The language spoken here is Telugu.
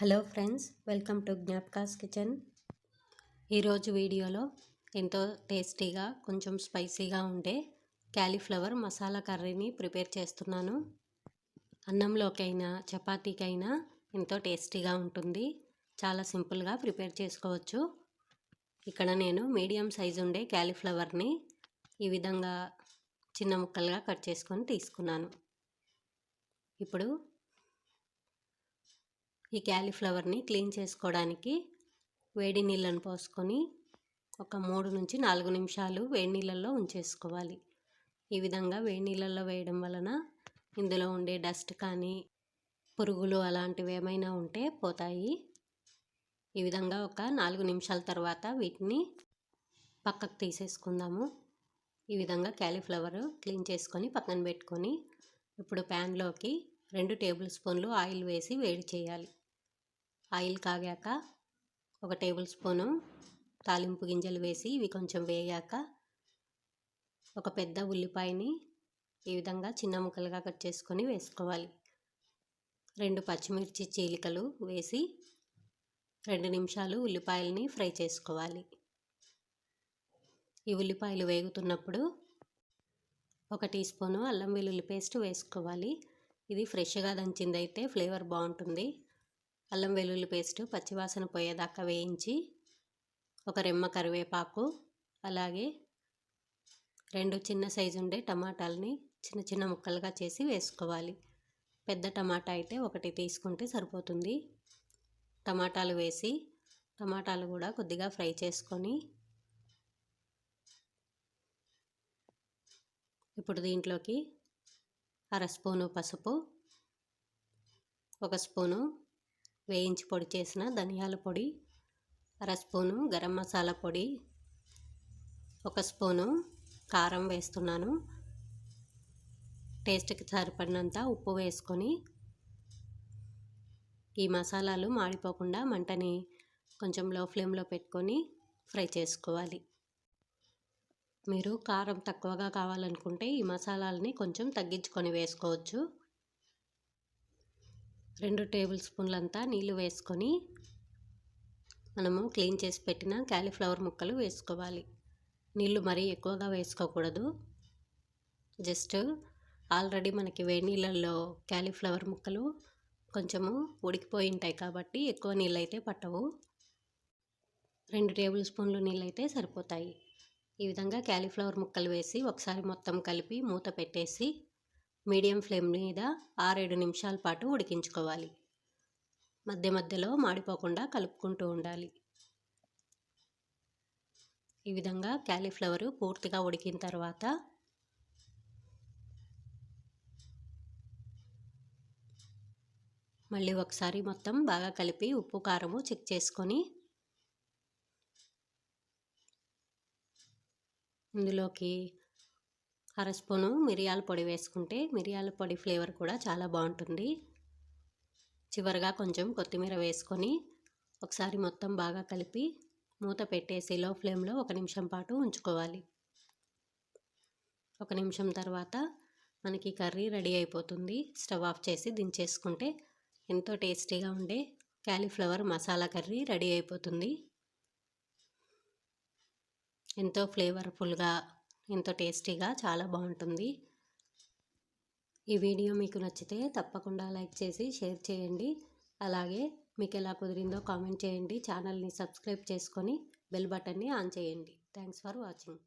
హలో ఫ్రెండ్స్ వెల్కమ్ టు జ్ఞాపకాస్ కిచెన్. ఈరోజు వీడియోలో ఎంతో టేస్టీగా కొంచెం స్పైసీగా ఉండే క్యాలీఫ్లవర్ మసాలా కర్రీని ప్రిపేర్ చేస్తున్నాను. అన్నంలోకైనా చపాతీకైనా ఎంతో టేస్టీగా ఉంటుంది. చాలా సింపుల్గా ప్రిపేర్ చేసుకోవచ్చు. ఇక్కడ నేను మీడియం సైజు ఉండే క్యాలీఫ్లవర్ని ఈ విధంగా చిన్న ముక్కలుగా కట్ చేసుకొని తీసుకున్నాను. ఇప్పుడు ఈ క్యాలీఫ్లవర్ని క్లీన్ చేసుకోవడానికి వేడి నీళ్ళను పోసుకొని ఒక మూడు నుంచి నాలుగు నిమిషాలు వేడి నీళ్ళల్లో ఉంచేసుకోవాలి. ఈ విధంగా వేడి నీళ్ళల్లో వేయడం వలన ఇందులో ఉండే డస్ట్ కానీ పురుగులు అలాంటివి ఏమైనా ఉంటే పోతాయి. ఈ విధంగా ఒక నాలుగు నిమిషాల తర్వాత వీటిని పక్కకు తీసేసుకుందాము. ఈ విధంగా క్యాలీఫ్లవర్ క్లీన్ చేసుకొని పక్కన పెట్టుకొని ఇప్పుడు ప్యాన్లోకి రెండు టేబుల్ స్పూన్లు ఆయిల్ వేసి వేడి చేయాలి. ఆయిల్ కాగాక ఒక టేబుల్ స్పూను తాలింపు గింజలు వేసి ఇవి కొంచెం వేయాక ఒక పెద్ద ఉల్లిపాయని ఈ విధంగా చిన్న ముక్కలుగా కట్ చేసుకొని వేసుకోవాలి. రెండు పచ్చిమిర్చి చీలికలు వేసి రెండు నిమిషాలు ఉల్లిపాయలని ఫ్రై చేసుకోవాలి. ఈ ఉల్లిపాయలు వేగుతున్నప్పుడు ఒక టీ స్పూను అల్లం వెల్లుల్లి పేస్ట్ వేసుకోవాలి. ఇది ఫ్రెష్గా దంచిందైతే ఫ్లేవర్ బాగుంటుంది. అల్లం వెల్లుల్లి పేస్ట్ పచ్చివాసన పోయేదాకా వేయించి ఒక రెమ్మ కరివేపాకు అలాగే రెండు చిన్న సైజు ఉండే టమాటాలని చిన్న చిన్న ముక్కలుగా చేసి వేసుకోవాలి. పెద్ద టమాటా అయితే ఒకటి తీసుకుంటే సరిపోతుంది. టమాటాలు వేసి టమాటాలు కూడా కొద్దిగా ఫ్రై చేసుకొని ఇప్పుడు దీంట్లోకి అర స్పూను పసుపు ఒక స్పూను వేయించి పొడి చేసిన ధనియాల పొడి అర స్పూను గరం మసాలా పొడి ఒక స్పూను కారం వేస్తున్నాను. టేస్ట్కి సరిపడినంత ఉప్పు వేసుకొని ఈ మసాలాలు మాడిపోకుండా మంటని కొంచెం లో ఫ్లేమ్లో పెట్టుకొని ఫ్రై చేసుకోవాలి. మీరు కారం తక్కువగా కావాలనుకుంటే ఈ మసాలాలని కొంచెం తగ్గించుకొని వేసుకోవచ్చు. రెండు టేబుల్ స్పూన్లంతా నీళ్ళు వేసుకొని మనము క్లీన్ చేసి పెట్టిన క్యాలీఫ్లవర్ ముక్కలు వేసుకోవాలి. నీళ్ళు మరీ ఎక్కువగా వేసుకోకూడదు. జస్ట్ ఆల్రెడీ మనకి వేడి నీళ్ళల్లో క్యాలీఫ్లవర్ ముక్కలు కొంచెము ఉడికిపోయి ఉంటాయి కాబట్టి ఎక్కువ నీళ్ళు అయితే పట్టవు. రెండు టేబుల్ స్పూన్లు నీళ్ళు అయితే సరిపోతాయి. ఈ విధంగా క్యాలీఫ్లవర్ ముక్కలు వేసి ఒకసారి మొత్తం కలిపి మూత పెట్టేసి మీడియం ఫ్లేమ్ మీద ఆరేడు నిమిషాల పాటు ఉడికించుకోవాలి. మధ్య మధ్యలో మాడిపోకుండా కలుపుకుంటూ ఉండాలి. ఈ విధంగా క్యాలీఫ్లవర్ పూర్తిగా ఉడికిన తర్వాత మళ్ళీ ఒకసారి మొత్తం బాగా కలిపి ఉప్పు కారము చెక్ చేసుకొని ఇందులోకి అర స్పూను మిరియాల పొడి వేసుకుంటే మిరియాల పొడి ఫ్లేవర్ కూడా చాలా బాగుంటుంది. చివరిగా కొంచెం కొత్తిమీర వేసుకొని ఒకసారి మొత్తం బాగా కలిపి మూత పెట్టేసి లో ఫ్లేమ్లో ఒక నిమిషం పాటు ఉంచుకోవాలి. ఒక నిమిషం తర్వాత మనకి కర్రీ రెడీ అయిపోతుంది. స్టవ్ ఆఫ్ చేసి దించేసుకుంటే ఎంతో టేస్టీగా ఉండే క్యాలీఫ్లవర్ మసాలా కర్రీ రెడీ అయిపోతుంది. ఎంతో ఫ్లేవర్ఫుల్గా ఎంతో టేస్టీగా చాలా బాగుంటుంది. ఈ వీడియో మీకు నచ్చితే తప్పకుండా లైక్ చేసి షేర్ చేయండి. అలాగే మీకు ఎలా కుదిరిందో కామెంట్ చేయండి. ఛానల్ని సబ్స్క్రైబ్ చేసుకొని బెల్ బటన్ని ఆన్ చేయండి. Thanks for watching.